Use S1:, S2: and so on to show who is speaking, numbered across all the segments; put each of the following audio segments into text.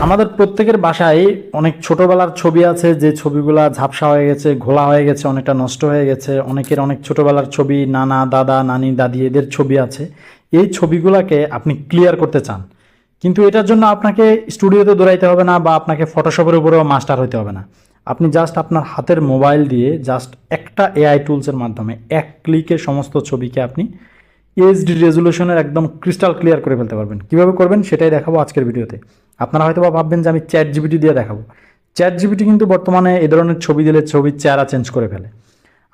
S1: আমাদের প্রত্যেকের বাসায় অনেক ছোটবেলার ছবি আছে, যে ছবিগুলা ঝাপসা হয়ে গেছে, ঘোলা হয়ে গেছে, অনেকটা নষ্ট হয়ে গেছে। অনেকের অনেক ছোটবেলার ছবি, নানা, দাদা, নানি, দাদি, এদের ছবি আছে। এই ছবিগুলোকে আপনি ক্লিয়ার করতে চান। কিন্তু এটার জন্য আপনাকে স্টুডিওতে দৌড়াইতে হবে না বা আপনাকে ফটোশপের উপরেও মাস্টার হতে হবে না। আপনি জাস্ট আপনার হাতের মোবাইল দিয়ে জাস্ট একটা এআই টুলসের মাধ্যমে এক ক্লিকে সমস্ত ছবিকে আপনি এইচডি রেজলিউশনের একদম ক্রিস্টাল ক্লিয়ার করে ফেলতে পারবেন। কীভাবে করবেন সেটাই দেখাবো আজকের ভিডিওতে। আপনারা হয়তো বা ভাববেন যে আমি চ্যাট জিবিটি দিয়ে দেখাবো। চ্যাট জিবিটি কিন্তু বর্তমানে এ ধরনের ছবি দিলে ছবির চেহারা চেঞ্জ করে ফেলে।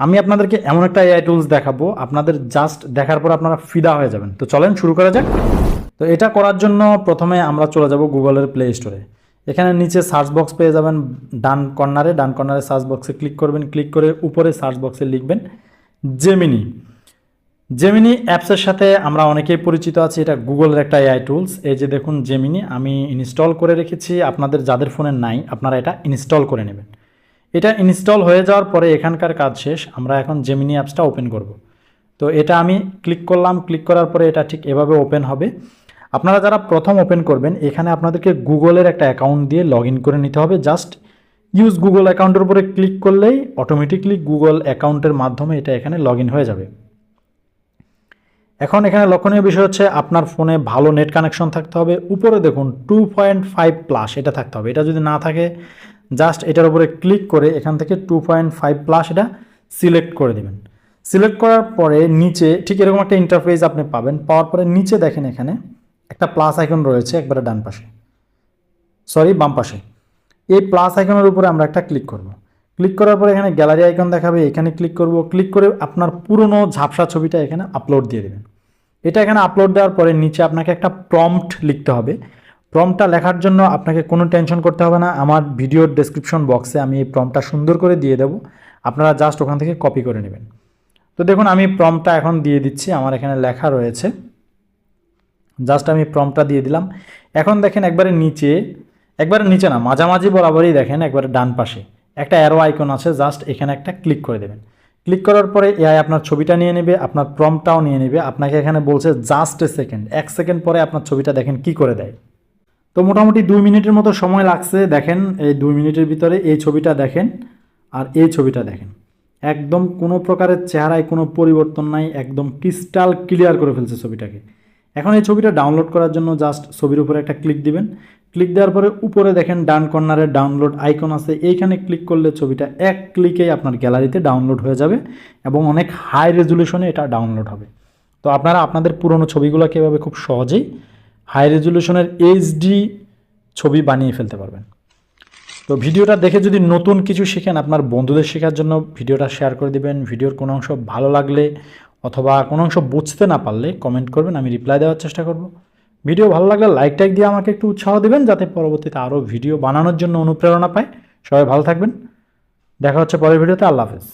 S1: আমি আপনাদেরকে এমন একটা এআই টুলস দেখাবো, আপনাদের জাস্ট দেখার পর আপনারা ফিদা হয়ে যাবেন। তো চলেন শুরু করা যাক। তো এটা করার জন্য প্রথমে আমরা চলে যাব গুগলের প্লে স্টোরে এখানে নিচে সার্চ বক্স পেয়ে যাবেন, ডান কর্নারে ডান কর্নারে সার্চ বক্সে ক্লিক করবেন। ক্লিক করে উপরে সার্চ বক্সে লিখবেন জেমিনি জেমিনি অ্যাপসের সাথে আমরা অনেকেই পরিচিত আছি, এটা গুগলের একটা এআই টুলস এই যে দেখুন জেমিনি আমি ইনস্টল করে রেখেছি, আপনাদের যাদের ফোনে নাই, আপনারা এটা ইনস্টল করে নেবেন। এটা ইনস্টল হয়ে যাওয়ার পরে এখানকার কাজ শেষ, আমরা এখন জেমিনি অ্যাপসটা ওপেন করব। তো এটা আমি ক্লিক করলাম ক্লিক করার পরে এটা ঠিক এভাবে ওপেন হবে। আপনারা যারা প্রথম ওপেন করবেন, এখানে আপনাদেরকে গুগলের একটা অ্যাকাউন্ট দিয়ে লগ করে নিতে হবে। জাস্ট ইউজ গুগল অ্যাকাউন্টের উপরে ক্লিক করলেই অটোমেটিকলি গুগল অ্যাকাউন্টের মাধ্যমে এটা এখানে লগ হয়ে যাবে। এখন এখানে লক্ষণীয় বিষয় হচ্ছে আপনার ফোনে ভালো নেট কানেকশন থাকতে হবে। উপরে দেখুন টু পয়েন্ট ফাইভ প্লাস এটা থাকতে হবে। এটা যদি না থাকে জাস্ট এটার উপরে ক্লিক করে এখান থেকে টু পয়েন্ট ফাইভ প্লাস এটা সিলেক্ট করে দেবেন। সিলেক্ট করার পরে নিচে ঠিক এরকম একটা ইন্টারফেস আপনি পাবেন। পাওয়ার পরে নিচে দেখেন এখানে একটা প্লাস আইকন রয়েছে একবারে ডান পাশে। সরি বাম পাশে। এই প্লাস আইকনের উপরে আমরা একটা ক্লিক করব। ক্লিক করার পরে এখানে গ্যালারি আইকন দেখাবে, এখানে ক্লিক করব, ক্লিক করে আপনার পুরনো ঝাপসা ছবিটা এখানে আপলোড দিয়ে দেবেন। এটা এখানে আপলোড দেওয়ার পরে নিচে আপনাকে একটা প্রম্পট লিখতে হবে। প্রম্পটটা লেখার জন্য আপনাকে কোনো টেনশন করতে হবে না। আমার ভিডিওর ডেসক্রিপশন বক্সে আমি এই প্রম্পটটা সুন্দর করে দিয়ে দেবো। আপনারা জাস্ট ওখান থেকে কপি করে নেবেন। তো দেখুন, আমি প্রম্পটটা এখন দিয়ে দিচ্ছি। আমার এখানে লেখা রয়েছে। জাস্ট আমি প্রম্পটটা দিয়ে দিলাম। এখন দেখেন একবারে নিচে একবারে নিচে না, মাঝামাঝি বরাবরই দেখেন, একবারে ডান পাশে। একটা অ্যারো আইকন আছে জাস্ট এখানে একটা ক্লিক করে দেবেন। ক্লিক করার পরে এআই আপনার ছবিটা নিয়ে নেবে, আপনার প্রম্পটাও নিয়ে নেবে। আপনাকে এখানে বলছে জাস্ট এ সেকেন্ড এক সেকেন্ড পরে আপনার ছবিটা দেখেন কি করে দেয়। তো মোটামুটি দুই মিনিটের মতো সময় লাগছে, দেখেন, এই দুই মিনিটের ভিতরে এই ছবিটা দেখেন আর এই ছবিটা দেখেন। একদম কোনো প্রকারের চেহারায় কোনো পরিবর্তন নাই, একদম ক্রিস্টাল ক্লিয়ার করে ফেলছে ছবিটাকে। এখন এই ছবিটা ডাউনলোড করার জন্য জাস্ট ছবির উপরে একটা ক্লিক দিবেন। ক্লিক দেওয়ার পরে উপরে দেখেন ডান কর্নারে ডাউনলোড আইকন আছে। এইখানে ক্লিক করলে ছবিটা এক ক্লিকেই আপনার গ্যালারিতে ডাউনলোড হয়ে যাবে এবং অনেক হাই রেজুলেশনে এটা ডাউনলোড হবে। তো আপনারা আপনাদের পুরনো ছবিগুলোকে এভাবে খুব সহজেই হাই রেজুলেশনের এইচডি ছবি বানিয়ে ফেলতে পারবেন। তো ভিডিওটা দেখে যদি নতুন কিছু শিখেন আপনার বন্ধুদের শেখার জন্য ভিডিওটা শেয়ার করে দিবেন। ভিডিওর কোনো অংশ ভালো লাগলে অথবা কোনো অংশ বুঝতে না পারলে কমেন্ট করবেন, আমি রিপ্লাই দেওয়ার চেষ্টা করব। ভিডিও ভালো লাগলে লাইক টাইক দিয়ে আমাকে একটু উৎসাহ দেবেন, যাতে পরবর্তীতে আরও ভিডিও বানানোর জন্য অনুপ্রেরণা পায় সবাই ভালো থাকবেন। দেখা হচ্ছে পরের ভিডিওতে। আল্লাহ হাফেজ।